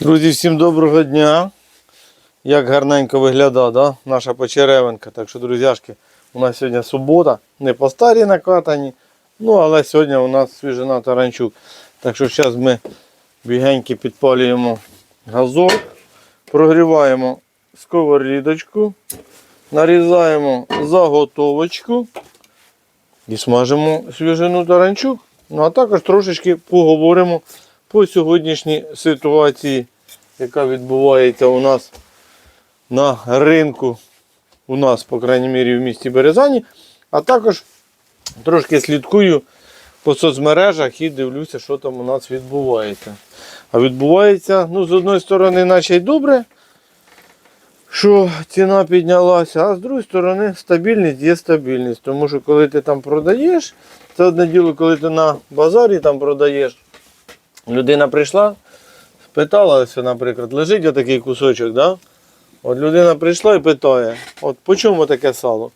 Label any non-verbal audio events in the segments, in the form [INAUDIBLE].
Друзі, всім доброго дня. Як гарненько виглядає да? наша почеревинка. Так що, друзяшки, у нас сьогодні субота, не по старій накатані, ну але сьогодні у нас свіжина таранчук. Так що зараз ми бігеньки підпалюємо газок, прогріваємо сковорідочку, нарізаємо заготовочку і смажимо свіжину таранчук. Ну а також трошечки поговоримо по сьогоднішній ситуації, яка відбувається у нас на ринку, у нас, по крайній мірі, в місті Березані, а також трошки слідкую по соцмережах і дивлюся, що там у нас відбувається. А відбувається, ну, з одної сторони, наче й добре, що ціна піднялася, а з другої сторони, стабільність є стабільність. Тому що коли ти там продаєш, це одне діло, коли ти на базарі там продаєш, людина прийшла, спиталася, наприклад, лежить отакий кусочок, да? От людина прийшла і питає, от по чому таке сало?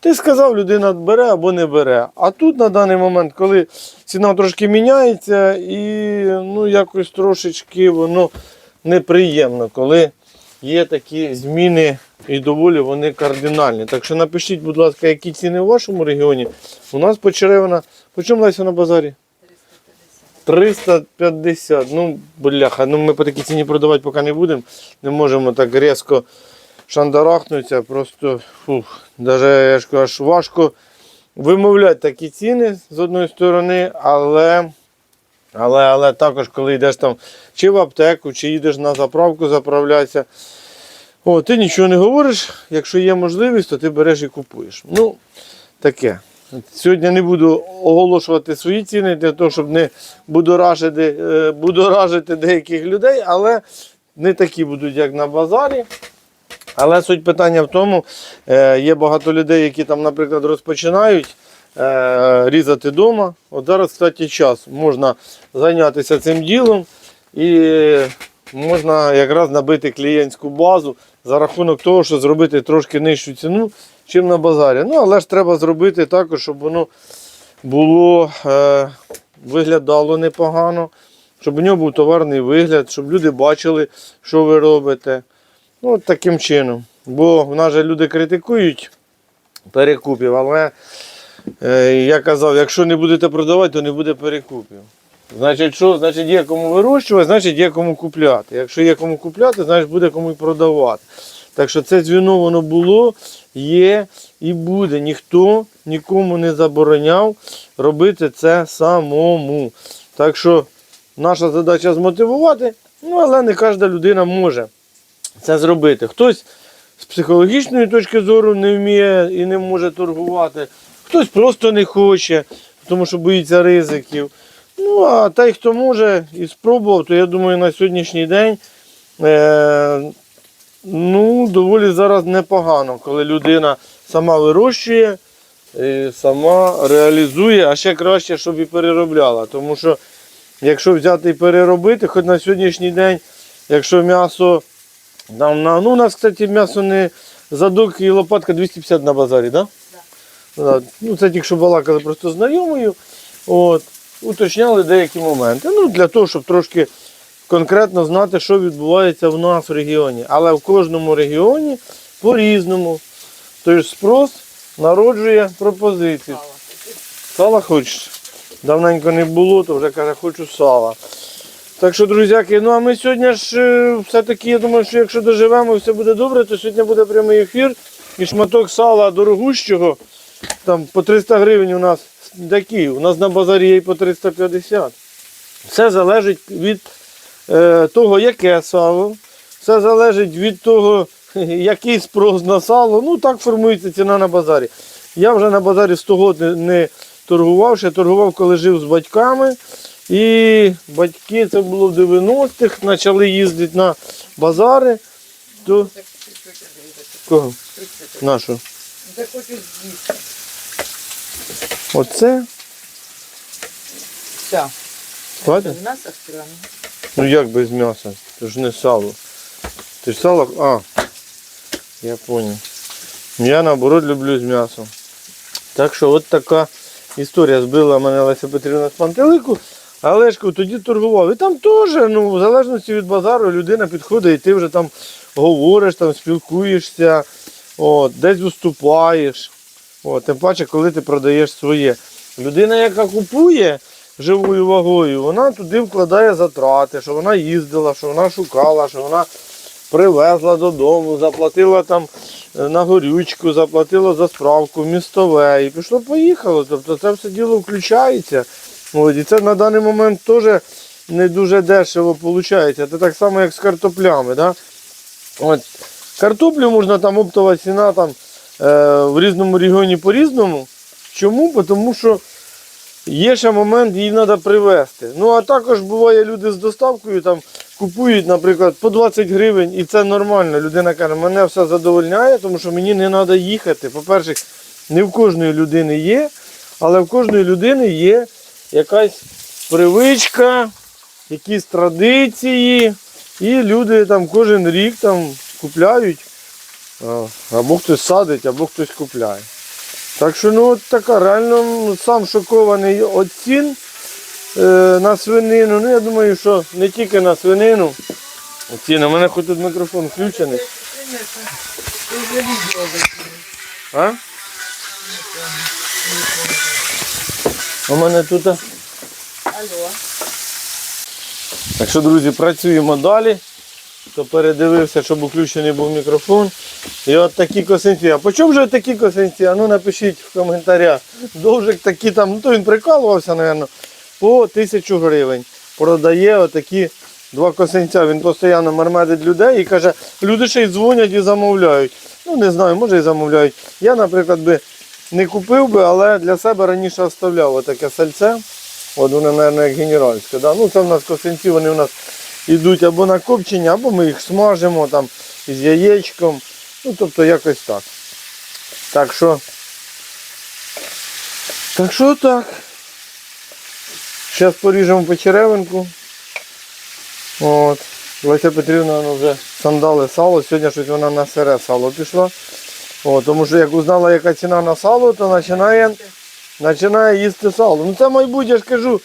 Ти сказав, людина бере або не бере. А тут на даний момент, коли ціна трошки міняється, і ну, якось трошечки воно неприємно, коли є такі зміни і доволі вони кардинальні. Так що напишіть, будь ласка, які ціни в вашому регіоні. У нас почеревина. По чому Леся на базарі? 350. Ну, бляха, ну ми по такій ціні продавати поки не будемо. Не можемо так різко шандарахнутися. Просто фух, даже, аж важко вимовляти такі ціни з одної сторони, але, але, але також, коли йдеш там чи в аптеку, чи їдеш на заправку заправлятися, о, ти нічого не говориш. Якщо є можливість, то ти береш і купуєш. Ну, таке. Сьогодні не буду оголошувати свої ціни для того, щоб не будоражити, е, будоражити деяких людей, але не такі будуть, як на базарі. Але суть питання в тому, е, є багато людей, які там, наприклад, розпочинають е, різати вдома. От зараз, кстати, час. Можна зайнятися цим ділом і можна якраз набити клієнтську базу за рахунок того, що зробити трошки нижчу ціну, чим на базарі. Ну, але ж треба зробити також, щоб воно було, е, виглядало непогано, щоб у нього був товарний вигляд, щоб люди бачили, що ви робите. Ну, от таким чином. Бо в нас же люди критикують перекупів, але е, я казав, якщо не будете продавати, то не буде перекупів. Значить, що? Значить, є кому вирощувати, значить є кому купляти. Якщо є кому купляти, значить буде кому й продавати. Так що це дзвіно воно було, є і буде. Ніхто нікому не забороняв робити це самому. Так що наша задача змотивувати, ну але не кожна людина може це зробити. Хтось з психологічної точки зору не вміє і не може торгувати, хтось просто не хоче, тому що боїться ризиків. Ну, а той, хто може і спробував, то я думаю, на сьогоднішній день е, ну, доволі зараз непогано, коли людина сама вирощує, і сама реалізує, а ще краще, щоб і переробляла. Тому що якщо взяти і переробити, хоч на сьогоднішній день, якщо м'ясо там, на, ну, у нас, кстати, м'ясо не задок і лопатка 250 на базарі. Да? Да. Ну, це тільки що балакали просто знайомою. От, уточняли деякі моменти. Ну, для того, щоб трошки конкретно знати, що відбувається в нас в регіоні. Але в кожному регіоні по-різному. Тож спрос народжує пропозиції. Сала хочеш? Давненько не було, то вже каже, хочу сала. Так що, друзяки, ну а ми сьогодні ж е, все-таки, я думаю, що якщо доживемо і все буде добре, то сьогодні буде прямий ефір і шматок сала дорогущого. Там по 300 гривень у нас такі, у нас на базарі є і по 350. Все залежить від того, яке сало. Все залежить від того, [LAUGHS] який спрос на сало. Ну так формується ціна на базарі. Я вже на базарі 100 років не, торгував, ще торгував, коли жив з батьками. І батьки, це було в 90-х, почали їздити на базари. То... Кого? Нашу. Оце? Все. Хватить? У нас. Ну як без м'яса? Це ж не сало. Ти ж сало. А, я зрозумів. Я наоборот люблю з м'ясом. Так що от така історія збила мене Леся Петрівна з пантелику. Але ж тоді торгував. І там теж, ну, в залежності від базару, людина підходить, і ти вже там говориш, там, спілкуєшся, от, десь виступаєш. От, тим паче, коли ти продаєш своє. Людина, яка купує живою вагою, вона туди вкладає затрати, що вона їздила, що вона шукала, що вона привезла додому, заплатила там е, на горючку, заплатила за справку, містове і пішло поїхало. Тобто це все діло включається. І це на даний момент теж не дуже дешево виходить. Це так само, як з картоплями. Да? От, картоплю можна там оптова ціна там, е, в різному регіоні по-різному. Чому? Тому що є ще момент, її треба привезти. Ну а також буває люди з доставкою там купують, наприклад, по 20 гривень, і це нормально. Людина каже, мене все задовольняє, тому що мені не треба їхати. По-перше, не в кожної людини є, але в кожної людини є якась привичка, якісь традиції. І люди там кожен рік там купляють. Або хтось садить, або хтось купляє. Так що ну от така реально ну, сам шокований від цін е, на свинину. Ну я думаю, що не тільки на свинину. Ціни. У мене хоч тут мікрофон включений. А? У мене тут. Алло. Так що, друзі, працюємо далі. Хто передивився, щоб включений був мікрофон. І от такі косинці. А по чому же такі косинці? А ну напишіть в коментарях. Довжик такі там, ну то він прикалувався, мабуть, по тисячу гривень. Продає отакі два косинця. Він постійно мармедить людей і каже, люди ще й дзвонять і замовляють. Ну не знаю, може і замовляють. Я, наприклад, би не купив би, але для себе раніше оставляв отаке сальце. От вони, мабуть, як генеральське. Да? Ну, це в нас косинці, вони у нас йдуть або на копчення, або ми їх смажимо там з яєчком. Ну, тобто якось так. Так що. Так що так. Зараз поріжемо почеревинку. От. Леся Петрівна ну, вже сандали сало. Сьогодні щось вона на сире сало пішла. О, тому що як узнала, яка ціна на сало, то починає, починає їсти сало. Ну це майбутнє, я ж кажу.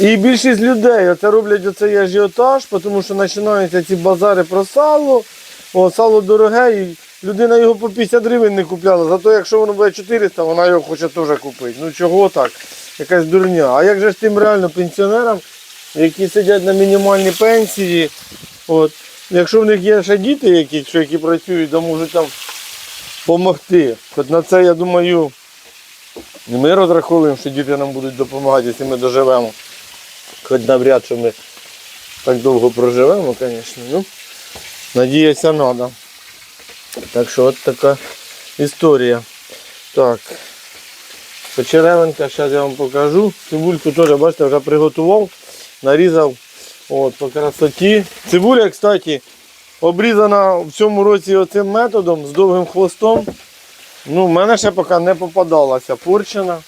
І більшість людей оце роблять оцей ажіотаж, тому що починаються ці базари про сало. О, сало дороге, і людина його по 50 гривень не купляла. Зато якщо воно буде 400, вона його хоче теж купити. Ну чого так? Якась дурня. А як же ж тим реально пенсіонерам, які сидять на мінімальній пенсії, от, якщо в них є ще діти якісь, що які працюють, то можуть там допомогти. От на це я думаю, ми розраховуємо, що діти нам будуть допомагати, якщо ми доживемо. Хоч навряд, що ми так довго проживемо, звісно. Ну, надіятися треба. Так що от така історія. Так. Почеревинка, зараз я вам покажу. Цибульку теж, бачите, вже приготував, нарізав от, по красоті. Цибуля, кстати, обрізана в цьому році оцим методом з довгим хвостом. Ну, в мене ще поки не попадалася порчена.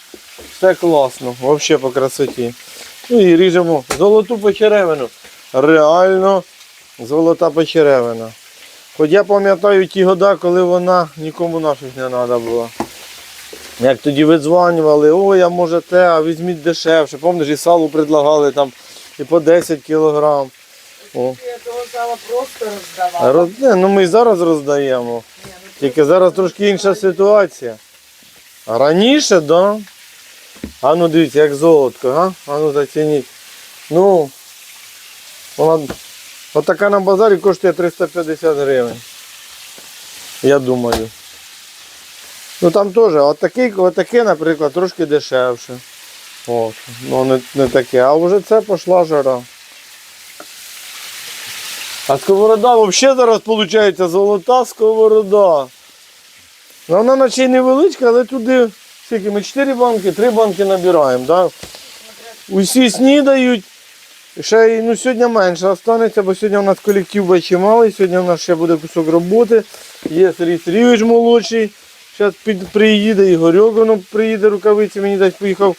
Все класно, взагалі по красоті. Ну і ріжемо золоту почеревину. Реально золота почеревина. Хоч я пам'ятаю ті года, коли вона нікому нафіг не треба була. Як тоді видзванювали, ой, я може те, а візьміть дешевше. Пам'ятаєш, і салу предлагали там і по 10 кілограм. О. Я того сала просто роздавала. роз... не, ну ми і зараз роздаємо. Ні, ну, Тільки зараз трошки інша ситуація. А раніше, так. Да. А ну дивіться, як золотко, га? А ну зацініть. Ну, вона отака на базарі коштує 350 гривень. Я думаю. Ну там теж, отакий, отаке, наприклад, трошки дешевше. От, ну не, не таке. А вже це пішла жара. А сковорода взагалі зараз виходить золота сковорода. Ну, Вона наче й невеличка, але туди скільки ми 4 банки, 3 банки набираємо. Да? Усі снідають. Ще ну, сьогодні менше останеться, бо сьогодні у нас колектив буде чималий, сьогодні у нас ще буде кусок роботи. Є Сергій Сергійович молодший. Зараз приїде Ігорьок, воно приїде рукавиці, мені десь поїхав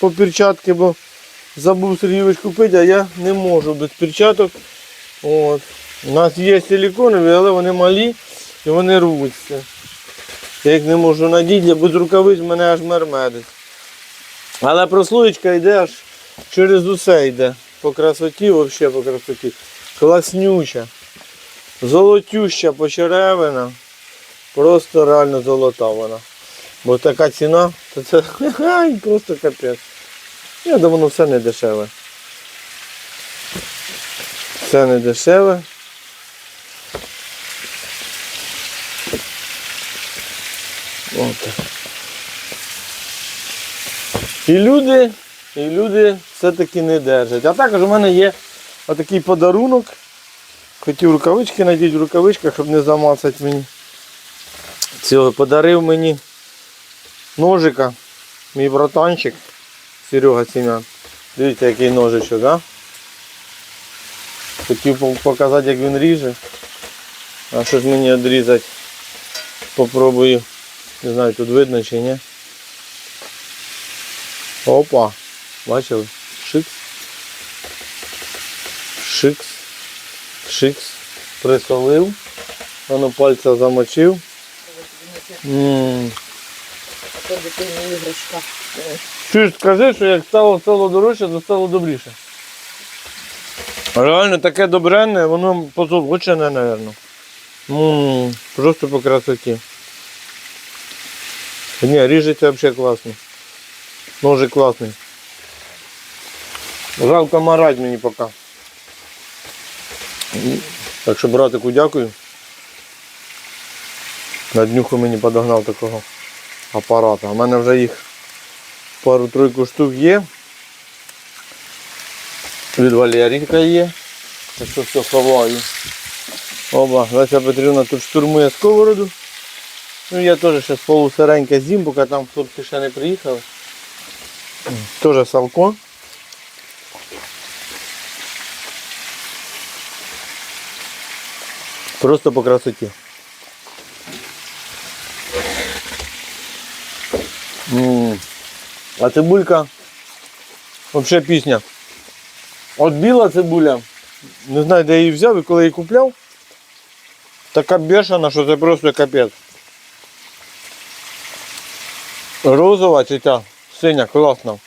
по перчатки, бо забув Сергійович купити, а я не можу без перчаток. От. У нас є силіконові, але вони малі і вони рвуться. Я їх не можу надіти, без рукавиць мене аж мермедить. Але прослоєчка йде аж через усе йде. По красоті, взагалі по красоті. Класнюча. Золотюща почеревина. Просто реально золота вона. Бо така ціна, то це ай, [LAUGHS] просто капець. Я думаю, воно все не дешеве. Все не дешеве. От. І люди, і люди все-таки не держать. А також у мене є отакий подарунок. Хотів рукавички надіти в рукавичках, щоб не замацати мені. Цього подарив мені ножика, мій братанчик Серега Сім'ян. Дивіться, який ножичок, а? Хотів показати, як він ріже. А що ж мені відрізати? Попробую. Не знаю, тут видно чи ні. Опа. Бачили? Шикс. Шикс. Шикс. Присолив. Воно пальця замочив. М. Це дитині іграшка. Чуєш, скажи, що як стало стало дорожче, то стало добріше. Реально таке добренне, воно позолочене, мабуть. Просто по красоті. Ні, ріжеться взагалі класно. Ножик класний. Жалко марать мені поки. Так що братику дякую. На днюху мені подогнав такого апарата. У мене вже їх пару-тройку штук є. Від Валерійка є. Так що все ховаю. Оба, Леся Петрівна тут штурмує сковороду. Ну я теж ще полусиреньке з'їм, поки там хлопці ще не приїхали. Теж салко. Просто по красоті. М. А цибулька взагалі пісня. От біла цибуля, не знаю, де я її взяв і коли її купляв. Така бешена, що це просто капець. Розова чи ця синя, класна.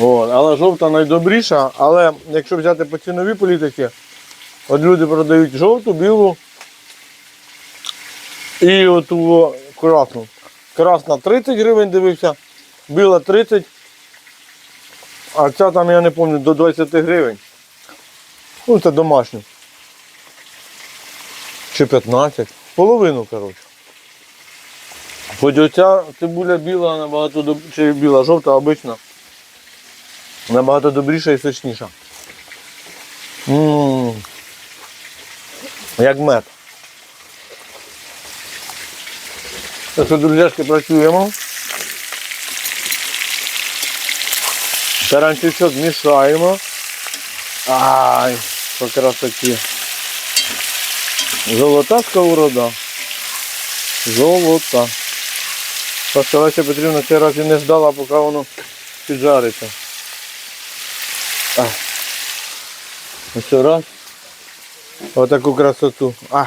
От, але жовта найдобріша, але якщо взяти по ціновій політиці, от люди продають жовту, білу і оту красну. Красна 30 гривень дивився, біла 30, а ця там, я не пам'ятаю, до 20 гривень. Ну, це домашня. Чи 15. Половину, коротше. Хоч оця цибуля біла набагато доб... чи біла, жовта обична. Набагато добріша і сочніша. Ммм. Як мед. Так що, друзяшки, працюємо. Таранчичок мішаємо. Ай, по красоті. Золота сковорода. Золота. Просто Леся Петрівна цей раз і не ждала, поки воно піджариться. А. Ось раз. Отаку красоту. А.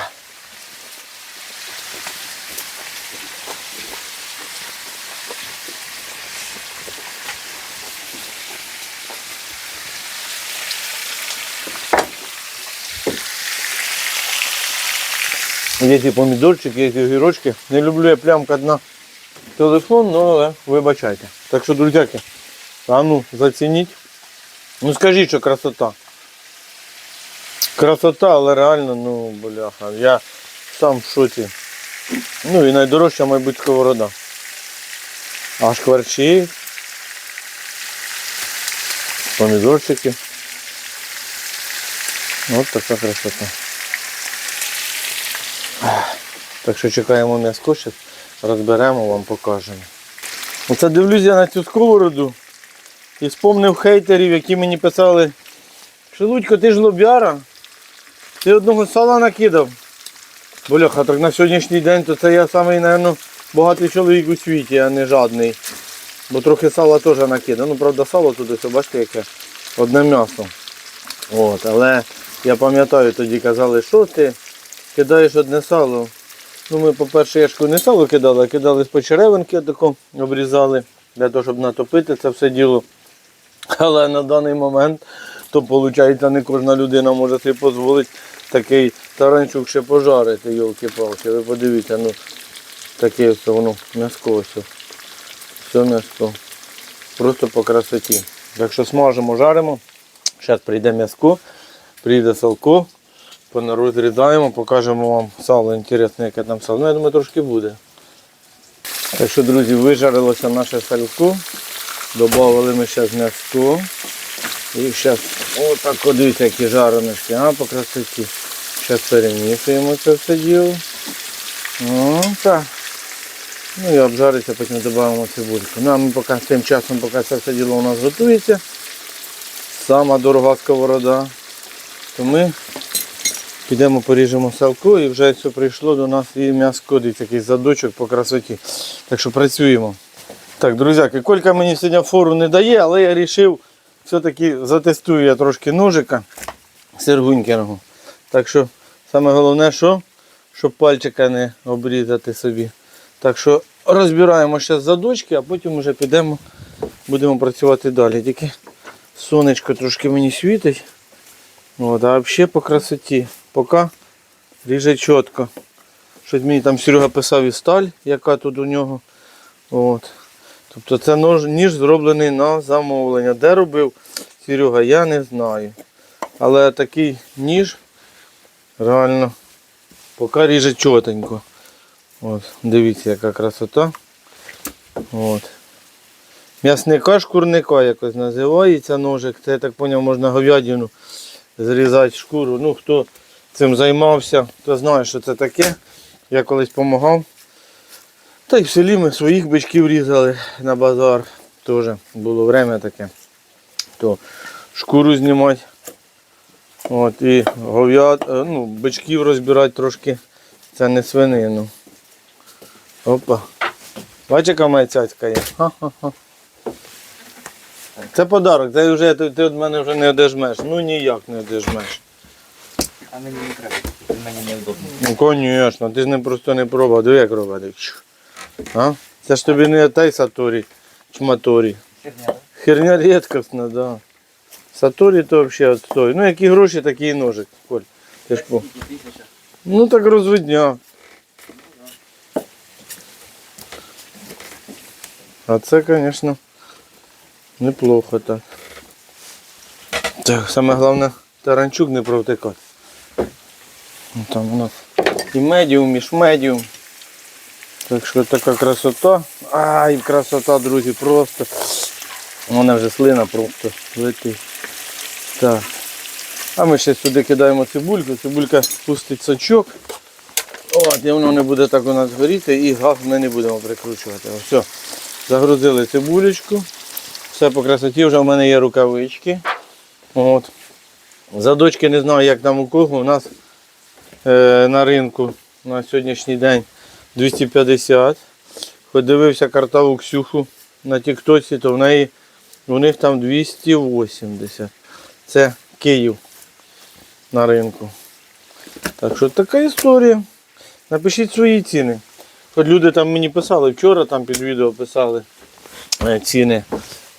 Є ті помідорчики, є ті огірочки. Не люблю я плямкати на телефон, ну, але вибачайте. Так що, друзяки, а ну, зацініть. Ну скажіть, що красота. Красота, але реально, ну, бляха, я сам в шоці. Ну і найдорожча, мабуть, сковорода. Аж кварчі. Помідорчики. Ось така красота. Так що чекаємо м'яско, ще розберемо, вам покажемо. Оце дивлюсь я на цю сковороду і спомнив хейтерів, які мені писали, Шелудько, ти ж лобяра, ти одного сала накидав. Бляха, так на сьогоднішній день то це я самий, мабуть, багатий чоловік у світі, а не жадний. Бо трохи сала теж накидав. Ну, правда, сало туди, все, бачите, яке одне м'ясо. От, але я пам'ятаю, тоді казали, що ти кидаєш одне сало. Ну, ми, по-перше, я ж не сало кидали, а кидали з почеревинки, тако обрізали для того, щоб натопити це все діло. Але на даний момент, то виходить, не кожна людина може собі дозволити такий таранчук ще пожарити, йолки-палки. Ви подивіться, ну таке все воно м'яско ось. Все м'яско. Просто по красоті. Так що смажимо, жаримо. Зараз прийде м'яско, прийде салко, понарозрізаємо, покажемо вам сало інтересне, яке там сало. Ну, я думаю, трошки буде. Так що, друзі, вижарилося наше салько. Добавили ми зараз м'яско. І зараз отак от дивіться, які жареності, а по красоті. Зараз перемішуємо це все діло. О, так. Ну і обжариться, потім додаємо цибульку. Ну а ми поки тим часом, поки це все діло у нас готується, сама дорога сковорода, то ми підемо поріжемо салку і вже все прийшло до нас і м'яско, дивіться, який задочок по красоті. Так що працюємо. Так, друзяки, Колька мені сьогодні фору не дає, але я вирішив, все-таки затестую я трошки ножика сергунькиного. Так що саме головне, що? щоб пальчика не обрізати собі. Так що розбираємо зараз задочки, а потім вже підемо, будемо працювати далі. Тільки сонечко трошки мені світить. От, а взагалі по красоті. Поки ріже чітко. Щось мені там Серега писав і сталь, яка тут у нього. От. Тобто це нож, ніж зроблений на замовлення. Де робив Серега, я не знаю. Але такий ніж реально поки ріже чотенько. От, дивіться, яка красота. От. М'ясника шкурника якось називається ножик. Це я так зрозумів, можна говядину зрізати шкуру. Ну, хто цим займався, то знає, що це таке. Я колись допомагав. Та й в селі ми своїх бичків різали на базар. Теж було время таке. То шкуру знімати. От, і говяд, е, ну, бичків розбирати трошки. Це не свинину. Опа. Бачиш, яка моя цяцька є? Ха-ха-ха. Це подарок, це вже ти від мене вже не одержмеш. Ну ніяк не одержмеш. А мені не треба, мені неудобно. Ну, звісно, ти ж не просто не пробував, диви як робити. А? Це ж тобі не той саторі, чматорі. Херня. Херня рідкісна, да. Саторі то взагалі отстой. Ну які гроші, такий і ножик. Коль. Ти ж по. Ну так розвидня. А це, звісно, неплохо так. Так, саме головне, таранчук не провтикати. Ну, Там у нас і медіум, і шмедіум. Так що така красота. Ай, красота, друзі, просто. Вона вже слина просто летить. Так. А ми ще сюди кидаємо цибульку, цибулька пустить сочок. От, і воно не буде так у нас горіти і газ ми не будемо прикручувати. Все. Загрузили цибулечку. Все по красоті, вже в мене є рукавички. От. Задочки не знаю, як там у кого. У нас на ринку на сьогоднішній день 250. Хоч дивився картаву Ксюху на Тіктоці, то в неї у них там 280. Це Київ на ринку. Так що така історія. Напишіть свої ціни. От люди там мені писали вчора, там під відео писали е, ціни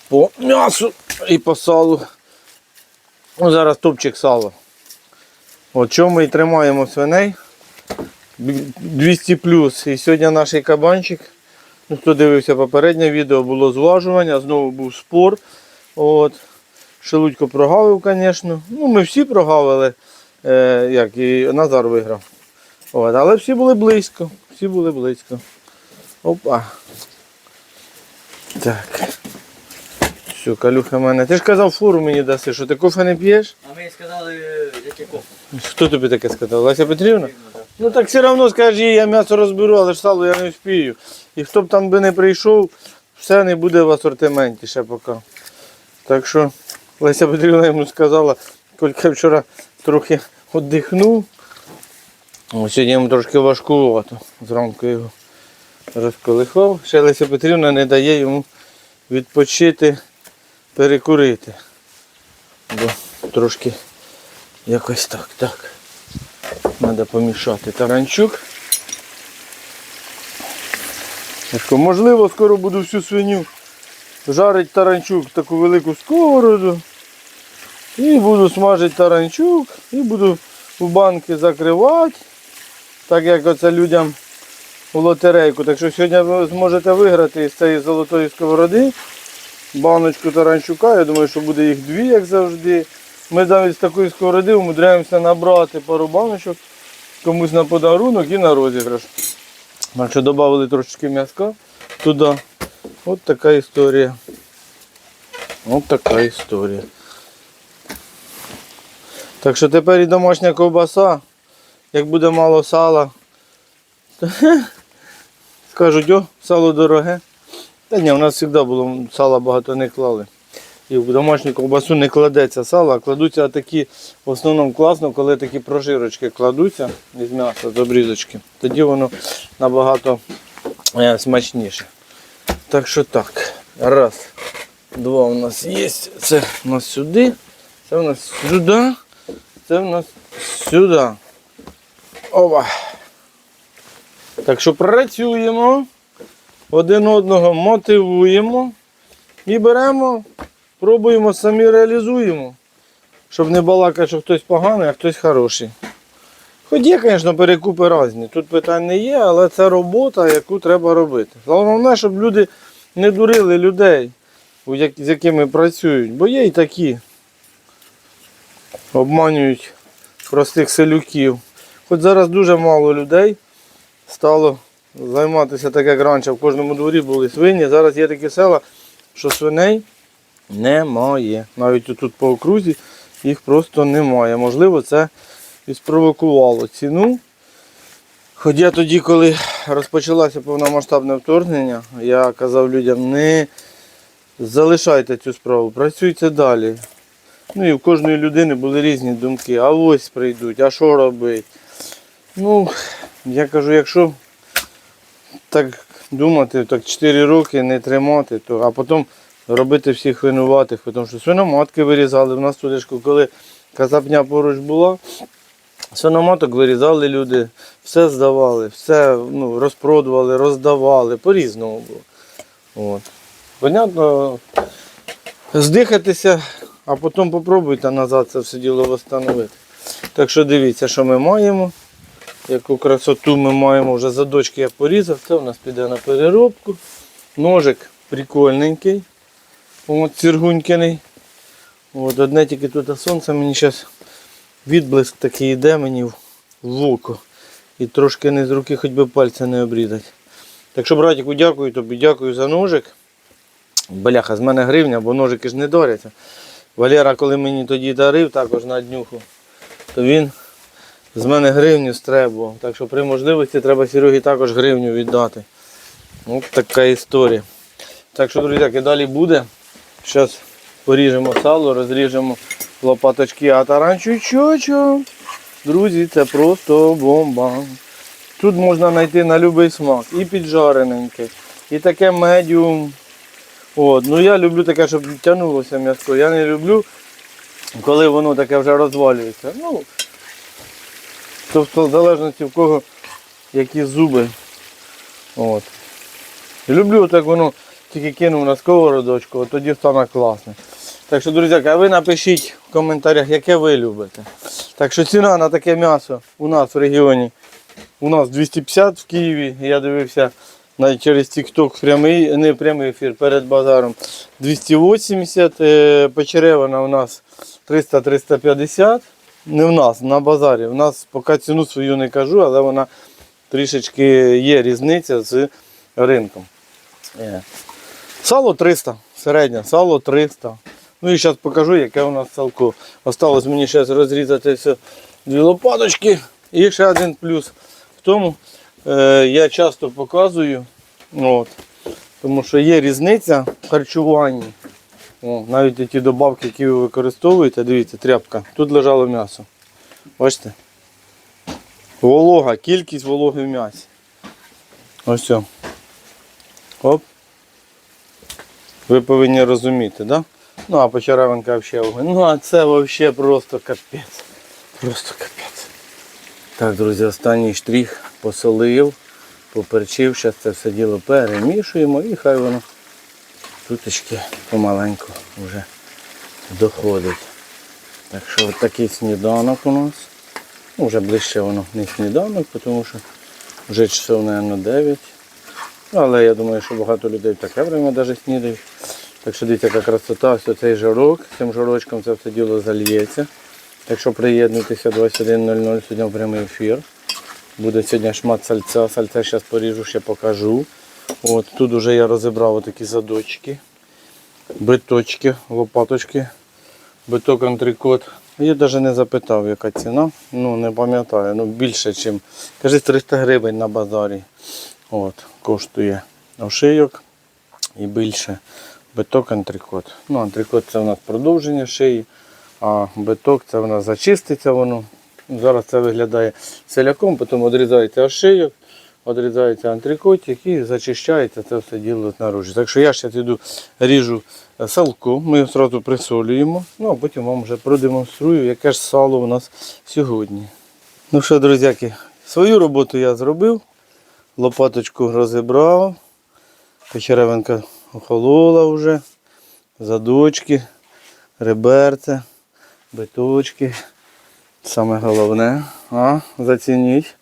по м'ясу і по салу. Ну, зараз топчик сало. От чому ми і тримаємо свиней. 200 плюс. І сьогодні наш кабанчик. Ну, хто дивився попереднє відео, було зважування, знову був спор. От. Шелудько прогавив, звісно. Ну, ми всі прогавили, е, як і Назар виграв. От, але всі були близько. Всі були близько. Опа. Так. Все, калюха в мене. Ти ж казав фуру мені даси, що ти кофе не п'єш? А мені сказали, яке кофе. Хто тобі таке сказав? Леся Петрівна? Ну так все одно скажи, я м'ясо розберу, але ж сало я не вспію. І хто б там би не прийшов, все не буде в асортименті ще поки. Так що Леся Петрівна йому сказала, тільки вчора трохи віддихнув. Сьогодні йому трошки важкувато. Зранку його розколихав. Ще Леся Петрівна не дає йому відпочити, перекурити. Бо трошки якось так, так. Треба помішати таранчук. Можливо, скоро буду всю свиню жарити таранчук в таку велику сковороду. І буду смажити таранчук, і буду в банки закривати, так як оце людям у лотерейку. Так що сьогодні ви зможете виграти із цієї золотої сковороди баночку таранчука. Я думаю, що буде їх дві, як завжди. Ми навіть з такої сковороди умудряємося набрати пару баночок комусь на подарунок і на розіграш. Так що додали трошечки м'яска туди. От така історія. От така історія. Так що тепер і домашня ковбаса, як буде мало сала, то [LAUGHS] скажуть, о, сало дороге. Та ні, у нас завжди було сала багато не клали. І в домашню ковбасу не кладеться сало, а кладуться такі, в основному класно, коли такі прожирочки кладуться із м'яса, з обрізочки. Тоді воно набагато е, смачніше. Так що так. Раз. Два у нас є. Це у нас сюди. Це у нас сюди. Це у нас сюди. Ова. Так що працюємо, один одного мотивуємо і беремо, пробуємо, самі реалізуємо. Щоб не балакати, що хтось поганий, а хтось хороший. Хоч є, звісно, перекупи різні. Тут питань не є, але це робота, яку треба робити. Головне, щоб люди не дурили людей, з якими працюють. Бо є і такі. Обманюють простих селюків. Хоч зараз дуже мало людей стало займатися так, як раніше. В кожному дворі були свині. Зараз є такі села, що свиней немає. Навіть тут по окрузі їх просто немає. Можливо, це і спровокувало ціну. Хоч я тоді, коли розпочалося повномасштабне вторгнення, я казав людям, не залишайте цю справу, працюйте далі. Ну і в кожної людини були різні думки. А ось прийдуть, а що робити? Ну, я кажу, якщо так думати, так 4 роки не тримати, то, а потім робити всіх винуватих, тому що свиноматки вирізали. У нас тут, коли казапня поруч була, свиноматок вирізали люди, все здавали, все ну, розпродували, роздавали, по-різному було. От. Понятно, здихатися, а потім попробуйте назад це все діло встановити. Так що дивіться, що ми маємо. Яку красоту ми маємо вже задочки я порізав, це у нас піде на переробку. Ножик прикольненький. От ціргунькиний. От одне тільки тут сонце мені зараз відблиск такий йде мені в око. І трошки не з руки хоч би пальця не обрізати. Так що, братику, дякую тобі, дякую за ножик. Бляха, з мене гривня, бо ножики ж не доряться. Валера, коли мені тоді дарив також на днюху, то він з мене гривню стребував. Так що при можливості треба Серегі також гривню віддати. Ось така історія. Так що, друзі, далі буде. Зараз поріжемо сало, розріжемо лопаточки, а таранчу чочо. Друзі, це просто бомба. Тут можна знайти на будь-який смак. І піджарененьке, і таке медіум. От. Ну я люблю таке, щоб тягнулося м'ясо. Я не люблю, коли воно таке вже розвалюється. Ну, тобто в залежності в кого які зуби. От. Люблю так воно тільки кинув на сковородочку, тоді стане класно. Так що, друзі, а ви напишіть в коментарях, яке ви любите. Так що ціна на таке м'ясо у нас в регіоні. У нас 250 в Києві. Я дивився навіть через TikTok прямий, не прямий ефір перед базаром. 280. е, Почеревина у нас 300-350. Не в нас, на базарі. У нас поки ціну свою не кажу, але вона трішечки є різниця з ринком. Е. Сало 300, середнє, сало 300. Ну і зараз покажу, яке у нас салко. Осталось мені зараз розрізати все дві лопаточки. І ще один плюс в тому, е, я часто показую, от, тому що є різниця в харчуванні. О, навіть ті добавки, які ви використовуєте, дивіться, тряпка. Тут лежало м'ясо. Бачите? Волога, кількість вологи в м'ясі. Ось все. Оп. Ви повинні розуміти? Да? Ну, а почеревинка взагалі огонь. Ну, а це взагалі просто капець. Просто капець. Так, друзі, останній штрих посолив, поперчив, зараз це все діло перемішуємо і хай воно Туточки помаленьку вже доходить. Так що от такий сніданок у нас. Ну, вже ближче воно не сніданок, тому що вже часов, мабуть, 9. Але я думаю, що багато людей таке время навіть снідають. Так що дивіться, яка красота, ось цей жарок, цим жарочком це все діло зальється. Так що приєднуйтеся 21.00 сьогодні в прямий ефір. Буде сьогодні шмат сальця, сальце зараз поріжу, ще покажу. От, тут вже я розібрав такі задочки, биточки, лопаточки, биток антрикот. Я навіть не запитав, яка ціна. Ну, не пам'ятаю. Ну, більше, ніж, кажуть, 300 гривень на базарі. От, коштує ошийок і більше. Биток антрикот. Ну, антрикот це у нас продовження шиї, а биток це у нас зачиститься воно. Зараз це виглядає селяком, потім відрізається ошийок, відрізається антрикотик і зачищається це все діло наружу. Так що я зараз іду ріжу салку, ми його одразу присолюємо, ну а потім вам вже продемонструю, яке ж сало у нас сьогодні. Ну що, друзяки, свою роботу я зробив, лопаточку розібрав, печеревинка охолола вже, задочки, реберця, биточки. Саме головне, а, зацініть.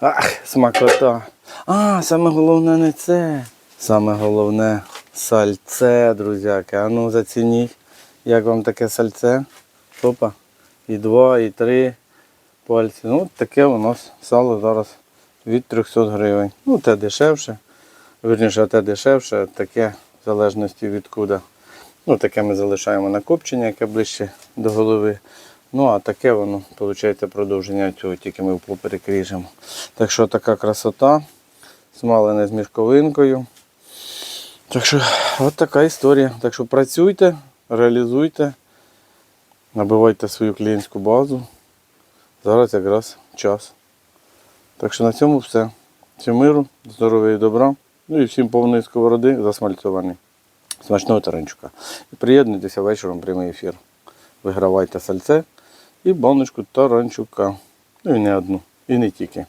Ах, смакота. А, саме головне не це. Саме головне сальце, друзяки. А ну зацініть. Як вам таке сальце? Опа. І два, і три пальці. Ну, таке у нас сало зараз від 300 гривень. Ну, те дешевше. Вірніше, те дешевше, таке в залежності від куди. Ну, таке ми залишаємо на копчення, яке ближче до голови. Ну, а таке воно, виходить, продовження цього, тільки ми впоперек ріжемо. Так що така красота, смалене з мішковинкою. Так що, от така історія. Так що працюйте, реалізуйте, набивайте свою клієнтську базу. Зараз якраз час. Так що на цьому все. Всім миру, здоров'я і добра. Ну і всім повної сковороди засмальцьовані. Смачного таранчука. Приєднуйтеся вечором прямий ефір. Вигравайте сальце і баночку таранчука. Ну і не одну, і не тільки.